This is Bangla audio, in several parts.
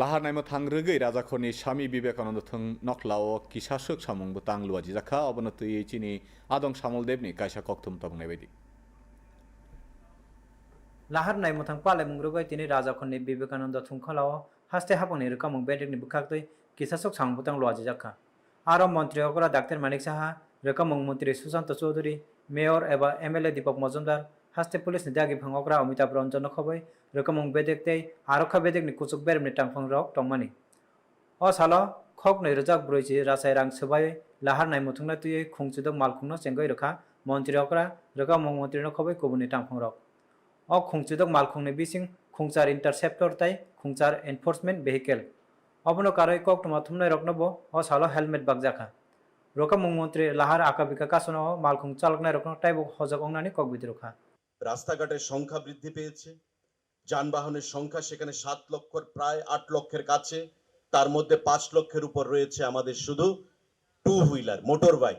লাহানাইমা রাজা রাজাখনি স্বামী বিবেকানন্দ থং নকলাও কি শাসক সামংব তাংলুয়া জিজাখা অবনত এই চিনি আদং সামল দেবনি কাইসা কক্তম তবং নাইবাইদি লাহার নাইম মথাং পালে মুংরগৈ তিনি রাজা রাজাখনি বিবেকানন্দ থং খলা ও হাস্তে হাবংনি রকম বেটেকনি বুখাকতৈ কি শাসক সামংব তাংলুয়া জিজাখা। আরও মন্ত্রী অগরা ডাক্তার মানিক সাহা, রকম মন্ত্রী সুশান্ত চৌধুরী, মেয়র এবা MLA Dipak Majumdar haste police ni dagi phang okra amitabh ranjan khoboi rokomong bedek tei arokha bedek ni kuchuk berem ni tangphang rok tongmani o salo khok nei rojak broiji rasai rang sebai lahar nai muthungna tuye khungchudo malkhungno chengoi rokha মন্ত্রী অকরা রকা মন্ত্রী খবে কবুনি টাংফং রক অ খুংচুদক মালখুংনি বিসিং খুংচার ইন্টারসেপ্টর তাই খুংচার এনফোর্সমেন্ট ভেহিকেল অবন কারই কক তোমাথুমনাই রকনব অ সালো হেলমেট বাগজাখা রকা মুখ্যমন্ত্রী লাহার আঁকা বিকা কাসন মালখুং চালকনাই রকন টাইব হজক অংনানি কক বিদ্রোখা রাস্তাঘাটের সংখ্যা বৃদ্ধি পেয়েছে। যানবাহনের সংখ্যা সেখানে সাত লক্ষর, প্রায় আট লক্ষের কাছে। তার মধ্যে পাঁচ লক্ষের উপর রয়েছে আমাদের শুধু টু হুইলার মোটর বাইক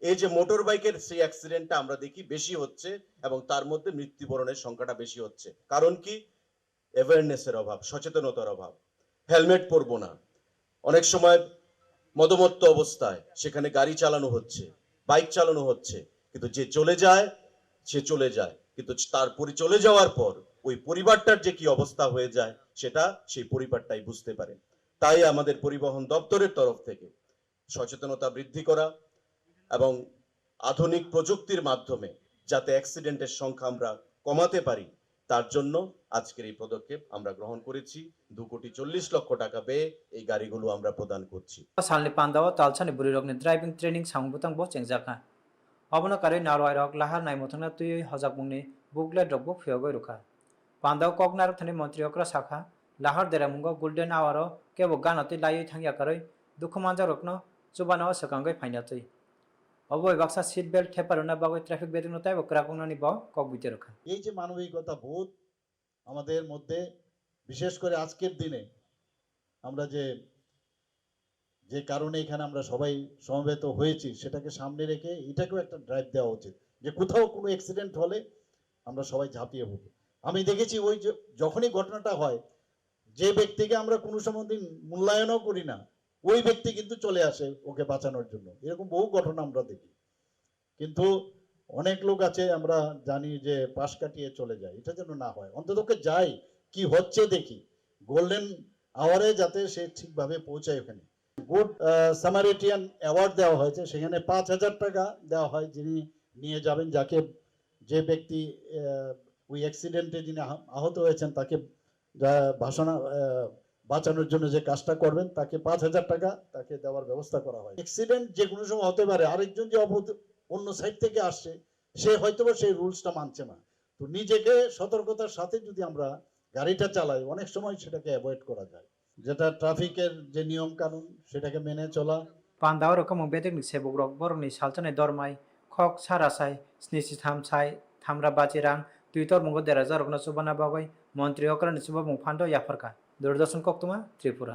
এই যে মোটর বাইকের সেই অ্যাক্সিডেন্টটা আমরা দেখি বেশি হচ্ছে এবং তার মধ্যে মৃত্যুবরণের সংখ্যাটা বেশি হচ্ছে। কারণ কি? অ্যাওয়ারনেসের অভাব, সচেতনতার অভাব। হেলমেট পরবো না। অনেক সময় মদমত্ত অবস্থায় সেখানে গাড়ি চালানো হচ্ছে, বাইক চালানো হচ্ছে। কিন্তু যে চলে যায়, সে চলে যায়। কিন্তু তার পরি চলে যাওয়ার পর ওই পরিবারটার যে কি অবস্থা হয়ে যায়, সেটা সেই পরিবারটাই বুঝতে পারে। তাই আমাদের পরিবহন দপ্তরের তরফ থেকে সচেতনতা বৃদ্ধি করা এবং আধুনিক প্রযুক্তির মাধ্যমে যাতে অ্যাক্সিডেন্টের সংখ্যা আমরা কমাতে পারি, তার জন্য আজকের এই পদক্ষেপ আমরা গ্রহণ করেছি। দু কোটি চল্লিশ লক্ষ টাকা পেয়ে এই গাড়িগুলো আমরা প্রদান করছি। সালনি পান্দাওয়া তালসানি বুড়িরগ্নে, ড্রাইভিং, ট্রেনিং, সাংবুতাং, বচেং জাখা হবনকারী নারওয়াইরক লাহার নাই মথনা তুই হজাকমুংনি বুগলে দ্রব্য ফুয়গৈ রুখা। পান্দাও কগনার থানি মন্ত্রীয়ক্র শাখা লাহার দেরামুঙ্গ গোল্ডেন আওয়ার কেব গানতে লাইয়ে থাঙ্গিয়াকারৈ দুঃখমাঞ্জা রকন চুবানো সকাঙ্গৈ ফাইনাতৈ। অবয় বাক্সা সিট বেল্ট ঠেপার না বাগৈ ট্রাফিক বেতন তাই বক্রাকুনা নিব কক বিতে রুখা এই যে মানবিকতা বোধ আমাদের মধ্যে, বিশেষ করে আজকের দিনে, আমরা যে যে কারণে এখানে আমরা সবাই সমবেত হয়েছি, সেটাকে সামনে রেখে এটাকেও একটা ড্রাইভ দেওয়া উচিত, যে কোথাও কোনো অ্যাক্সিডেন্ট হলে আমরা সবাই ঝাঁপিয়ে পড়ব। আমি দেখেছি ওই যখনই ঘটনাটা হয়, যে ব্যক্তিকে আমরা কোনো সময় মূল্যায়নও করি না, ওই ব্যক্তি কিন্তু চলে আসে ওকে বাঁচানোর জন্য। এরকম বহু ঘটনা আমরা দেখি। কিন্তু অনেক লোক আছে, আমরা জানি যে পাশ কাটিয়ে চলে যায়, এটা যেন না হয়। অন্ততকে যাই, কি হচ্ছে দেখি। গোল্ডেন আওয়ারে যাতে সে ঠিকভাবে পৌঁছায় ওখানে। গুড সামারিটিয়ান অ্যাওয়ার্ড দেওয়া হয়েছে। সেখানে পাঁচ হাজার টাকা দেওয়া হয় যিনি নিয়ে যাবেন, যাকে যে ব্যক্তি ওই অ্যাক্সিডেন্টে যিনি আহত হয়েছেন, তাকে ভাষণা বাঁচানোর জন্য যে কাজটা করবেন, তাকে পাঁচ হাজার টাকা তাকে দেওয়ার ব্যবস্থা করা হয়। অ্যাক্সিডেন্ট যে কোনো সময় হতে পারে। আরেকজন যে অন্য সাইড থেকে আসছে, সে হয়তোবা সেই রুলসটা মানছে না। তো নিজেকে সতর্কতার সাথে যদি আমরা গাড়িটা চালাই, অনেক সময় সেটাকে অ্যাভয়েড করা যায়। যেটা ট্রাফিকের যে নিয়ম কানুন সেটাকে মেনে চলা। পান্দাও রকম বেদকনি সেবক রক বরনি সালচনে দরমাই, খক সারা সাই সারাসাই থাম সাই থামরা বাজি রাং দুই তর মঙ্গ দেড় হাজার রকনা সুবানা বাগৈ মন্ত্রী অকরণ সুবাবং ফান্ড, ইয়াফরকা। দূরদর্শন কক্তমা, ত্রিপুরা।